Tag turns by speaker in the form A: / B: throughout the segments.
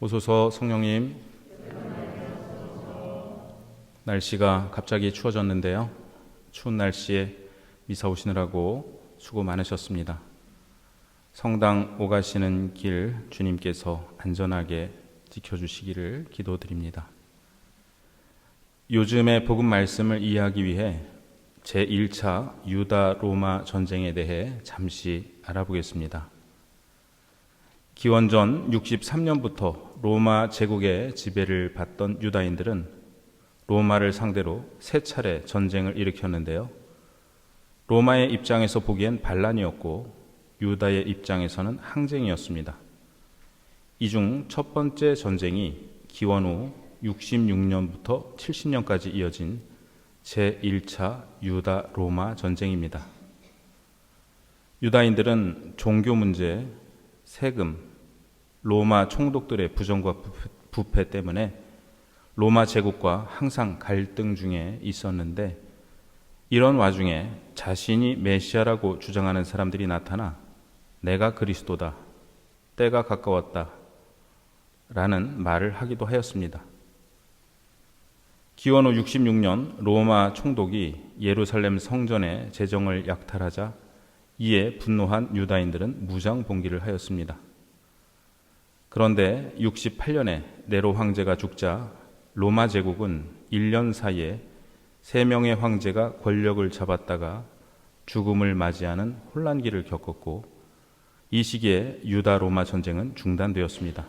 A: 오소서 성령님 날씨가 갑자기 추워졌는데요. 추운 날씨에 미사 오시느라고 수고 많으셨습니다. 성당 오가시는 길 주님께서 안전하게 지켜주시기를 기도드립니다. 요즘의 복음 말씀을 이해하기 위해 제1차 유다 로마 전쟁에 대해 잠시 알아보겠습니다. 기원전 63년부터 로마 제국의 지배를 받던 유다인들은 로마를 상대로 세 차례 전쟁을 일으켰는데요. 로마의 입장에서 보기엔 반란이었고 유다의 입장에서는 항쟁이었습니다. 이 중 첫 번째 전쟁이 기원 후 66년부터 70년까지 이어진 제1차 유다 로마 전쟁입니다. 유다인들은 종교 문제, 세금, 로마 총독들의 부정과 부패 때문에 로마 제국과 항상 갈등 중에 있었는데 이런 와중에 자신이 메시아라고 주장하는 사람들이 나타나 내가 그리스도다, 때가 가까웠다 라는 말을 하기도 하였습니다. 기원 후 66년 로마 총독이 예루살렘 성전의 재정을 약탈하자 이에 분노한 유다인들은 무장 봉기를 하였습니다. 그런데 68년에 네로 황제가 죽자 로마 제국은 1년 사이에 세 명의 황제가 권력을 잡았다가 죽음을 맞이하는 혼란기를 겪었고 이 시기에 유다 로마 전쟁은 중단되었습니다.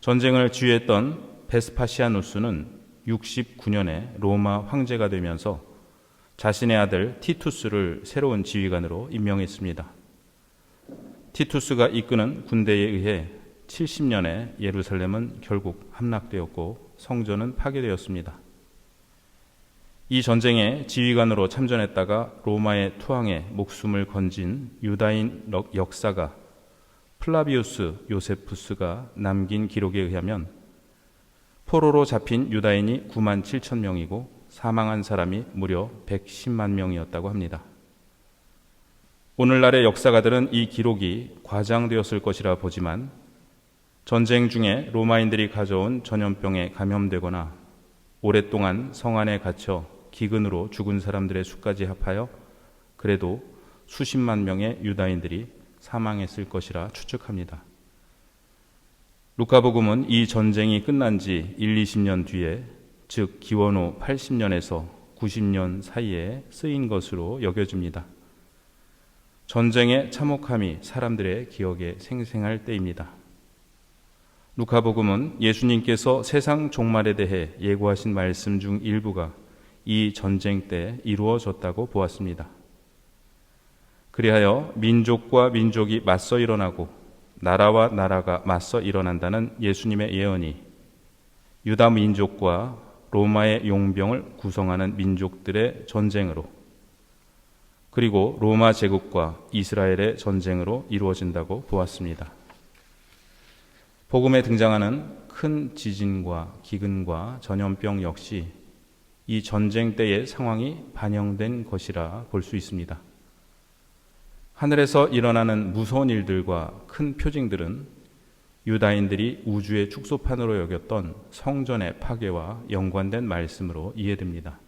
A: 전쟁을 지휘했던 베스파시아누스는 69년에 로마 황제가 되면서 자신의 아들 티투스를 새로운 지휘관으로 임명했습니다. 티투스가 이끄는 군대에 의해 70년에 예루살렘은 결국 함락되었고 성전은 파괴되었습니다. 이 전쟁에 지휘관으로 참전했다가 로마의 투항에 목숨을 건진 유다인 역사가 플라비우스 요세푸스가 남긴 기록에 의하면 포로로 잡힌 유다인이 9만 7천 명이고 사망한 사람이 무려 110만 명이었다고 합니다. 오늘날의 역사가들은 이 기록이 과장되었을 것이라 보지만 전쟁 중에 로마인들이 가져온 전염병에 감염되거나 오랫동안 성 안에 갇혀 기근으로 죽은 사람들의 수까지 합하여 그래도 수십만 명의 유다인들이 사망했을 것이라 추측합니다. 루카복음은 이 전쟁이 끝난 지 1, 20년 뒤에 즉 기원 후 80년에서 90년 사이에 쓰인 것으로 여겨집니다. 전쟁의 참혹함이 사람들의 기억에 생생할 때입니다. 루카복음은 예수님께서 세상 종말에 대해 예고하신 말씀 중 일부가 이 전쟁 때 이루어졌다고 보았습니다. 그리하여 민족과 민족이 맞서 일어나고 나라와 나라가 맞서 일어난다는 예수님의 예언이 유다 민족과 로마의 용병을 구성하는 민족들의 전쟁으로 그리고 로마 제국과 이스라엘의 전쟁으로 이루어진다고 보았습니다. 복음에 등장하는 큰 지진과 기근과 전염병 역시 이 전쟁 때의 상황이 반영된 것이라 볼 수 있습니다. 하늘에서 일어나는 무서운 일들과 큰 표징들은 유다인들이 우주의 축소판으로 여겼던 성전의 파괴와 연관된 말씀으로 이해됩니다.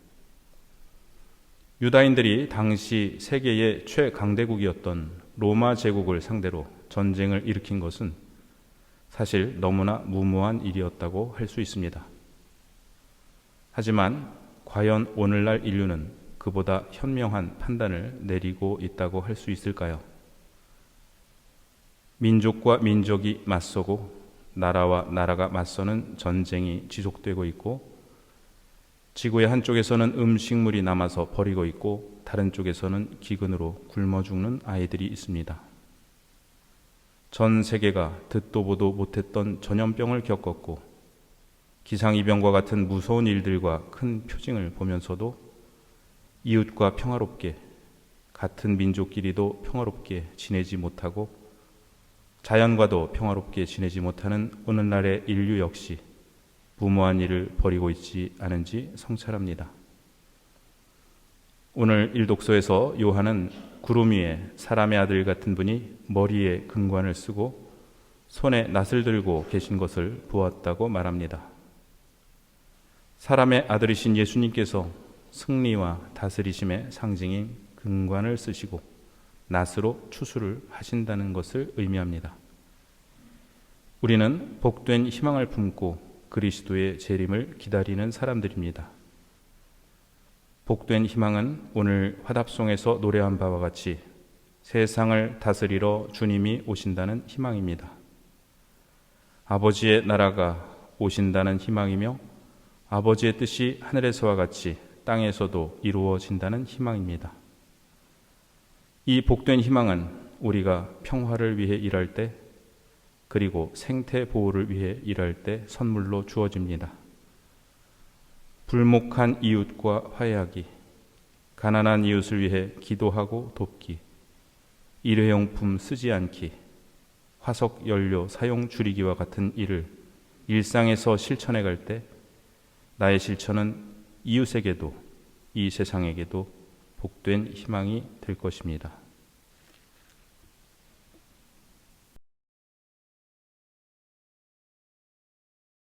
A: 유다인들이 당시 세계의 최강대국이었던 로마 제국을 상대로 전쟁을 일으킨 것은 사실 너무나 무모한 일이었다고 할 수 있습니다. 하지만 과연 오늘날 인류는 그보다 현명한 판단을 내리고 있다고 할 수 있을까요? 민족과 민족이 맞서고 나라와 나라가 맞서는 전쟁이 지속되고 있고 지구의 한쪽에서는 음식물이 남아서 버리고 있고 다른 쪽에서는 기근으로 굶어 죽는 아이들이 있습니다. 전 세계가 듣도 보도 못했던 전염병을 겪었고 기상이병과 같은 무서운 일들과 큰 표징을 보면서도 이웃과 평화롭게 같은 민족끼리도 평화롭게 지내지 못하고 자연과도 평화롭게 지내지 못하는 오늘날의 인류 역시 무모한 일을 벌이고 있지 않은지 성찰합니다. 오늘 일독서에서 요한은 구름 위에 사람의 아들 같은 분이 머리에 금관을 쓰고 손에 낫을 들고 계신 것을 보았다고 말합니다. 사람의 아들이신 예수님께서 승리와 다스리심의 상징인 금관을 쓰시고 낫으로 추수를 하신다는 것을 의미합니다. 우리는 복된 희망을 품고 그리스도의 재림을 기다리는 사람들입니다. 복된 희망은 오늘 화답송에서 노래한 바와 같이 세상을 다스리러 주님이 오신다는 희망입니다. 아버지의 나라가 오신다는 희망이며 아버지의 뜻이 하늘에서와 같이 땅에서도 이루어진다는 희망입니다. 이 복된 희망은 우리가 평화를 위해 일할 때 그리고 생태 보호를 위해 일할 때 선물로 주어집니다. 불목한 이웃과 화해하기, 가난한 이웃을 위해 기도하고 돕기, 일회용품 쓰지 않기, 화석 연료 사용 줄이기와 같은 일을 일상에서 실천해 갈 때 나의 실천은 이웃에게도 이 세상에게도 복된 희망이 될 것입니다.